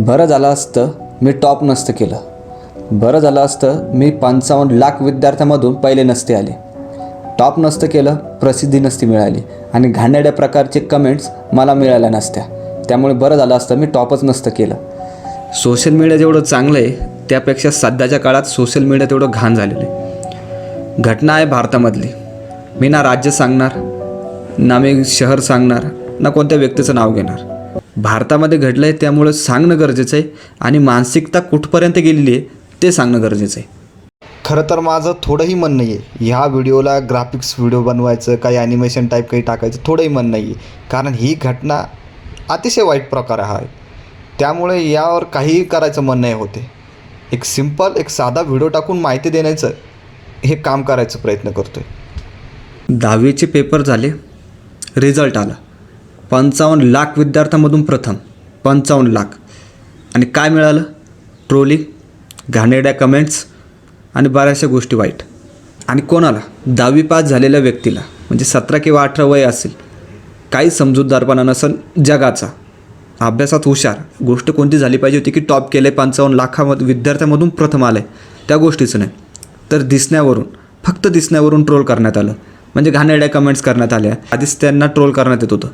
बरं झालं असतं मी टॉप नसतं केलं. बरं झालं असतं मी पंचावन्न लाख विद्यार्थ्यांमधून पहिले नसते आले. टॉप नसतं केलं प्रसिद्धी नसती मिळाली आणि घाणेड्या प्रकारचे कमेंट्स मला मिळाल्या नसत्या. त्यामुळे बरं झालं असतं मी टॉपच नसतं केलं. सोशल मीडिया जेवढं चांगलं आहे त्यापेक्षा सध्याच्या काळात सोशल मीडिया तेवढं घाण झालेलं आहे. घटना आहे भारतामधली. मी ना राज्य सांगणार ना मी शहर सांगणार ना कोणत्या व्यक्तीचं नाव घेणार. भारतामध्ये घडलं आहे त्यामुळं सांगणं गरजेचं आहे आणि मानसिकता कुठपर्यंत गेलेली आहे ते सांगणं गरजेचं आहे. खरं तर माझं थोडंही मन नाही आहे ह्या व्हिडिओला ग्राफिक्स व्हिडिओ बनवायचं काही ॲनिमेशन टाईप काही टाकायचं थोडंही मन नाही आहे कारण ही घटना अतिशय वाईट प्रकार आहे. त्यामुळे यावर काहीही करायचं मन नाही होते. एक सिंपल एक साधा व्हिडिओ टाकून माहिती देण्याचं हे काम करायचा प्रयत्न करतो आहे दहावीचे पेपर झाले रिझल्ट आला. पंचावन्न लाख विद्यार्थ्यांमधून प्रथम. पंचावन्न लाख. आणि काय मिळालं? ट्रोलिंग घाणेरड्या कमेंट्स आणि बऱ्याचशा गोष्टी वाईट. आणि कोणाला? दहावी पास झालेल्या व्यक्तीला. म्हणजे सतरा किंवा अठरा वय असेल. काही समजूतदारपणा नसेल जगाचा. अभ्यासात हुशार. गोष्ट कोणती झाली पाहिजे होती की टॉप केले पंचावन्न लाखामध्ये विद्यार्थ्यांमधून प्रथम आलं आहे त्या गोष्टीचं नाही. तर दिसण्यावरून फक्त दिसण्यावरून ट्रोल करण्यात आलं. म्हणजे घाणेरड्या कमेंट्स करण्यात आल्या. आधीच त्यांना ट्रोल करण्यात येत होतं.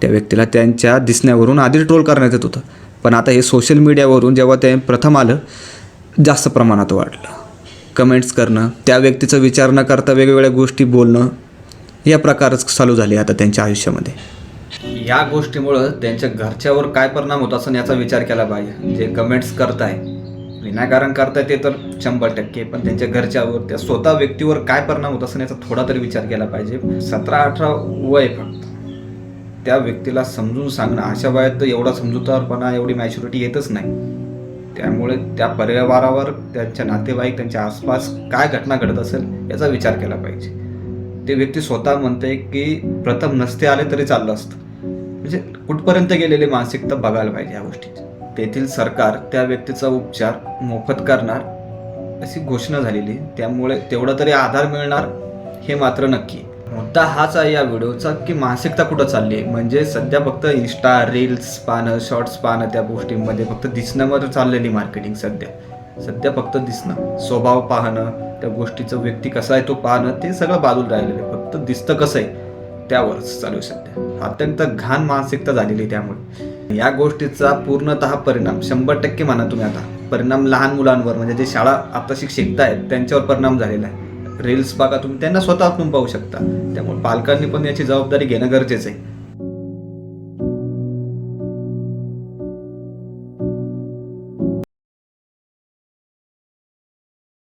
त्या व्यक्तीला त्यांच्या दिसण्यावरून आधी ट्रोल करण्यात येत होतं. पण आता हे सोशल मीडियावरून जेव्हा ते प्रथम आलं जास्त प्रमाणात वाढलं. कमेंट्स करणं त्या व्यक्तीचा विचार न करता वेगवेगळ्या गोष्टी बोलणं या प्रकारच चालू झाले आता त्यांच्या आयुष्यामध्ये. या गोष्टीमुळं त्यांच्या घरच्यावर काय परिणाम होत असं याचा विचार केला पाहिजे. जे कमेंट्स करताय विनाकारण करताय ते तर शंभर टक्के पण त्यांच्या घरच्यावर त्या स्वतः व्यक्तीवर काय परिणाम होत असं याचा थोडा तरी विचार केला पाहिजे. सतरा अठरा वय फक्त. त्या व्यक्तीला समजून सांगणं अशा वयात तर एवढा समजूतदारपणा एवढी मॅच्युरिटी येतच नाही. त्यामुळे त्या परिवारावर त्यांच्या नातेवाईक त्यांच्या आसपास काय घटना घडत असेल याचा विचार केला पाहिजे. ते व्यक्ती स्वतः म्हणते की प्रथम नसते आले तरी चाललं असतं. म्हणजे कुठपर्यंत गेलेली मानसिकता बघायला पाहिजे या गोष्टीची. तेथील सरकार त्या व्यक्तीचा उपचार मोफत करणार अशी घोषणा झालेली आहे. त्यामुळे तेवढा तरी आधार मिळणार हे मात्र नक्की मुद्दा हाच आहे या व्हिडिओचा की मानसिकता कुठं चालली आहे? म्हणजे सध्या फक्त इन्स्टा रील्स पाहणं शॉर्ट्स पाहणं त्या गोष्टींमध्ये फक्त दिसण्यावर चाललेली मार्केटिंग सध्या. सध्या फक्त दिसणं. स्वभाव पाहणं त्या गोष्टीचं व्यक्ती कसा आहे तो पाहणं ते सगळं बाजूला राहिलेलं आहे. फक्त दिसतं कसं आहे त्यावरच चालू सध्या. अत्यंत घाण मानसिकता झालेली आहे त्यामुळे. या गोष्टीचा पूर्णतः परिणाम शंभर टक्के म्हणा तुम्ही आता. परिणाम लहान मुलांवर म्हणजे जे शाळा आता आहेत त्यांच्यावर परिणाम झालेला आहे. रील्स बघा तुम्ही. त्यांना स्वतः आपण पाहू शकता. त्यामुळे पालकांनी पण याची जबाबदारी घेणं गरजेचं आहे.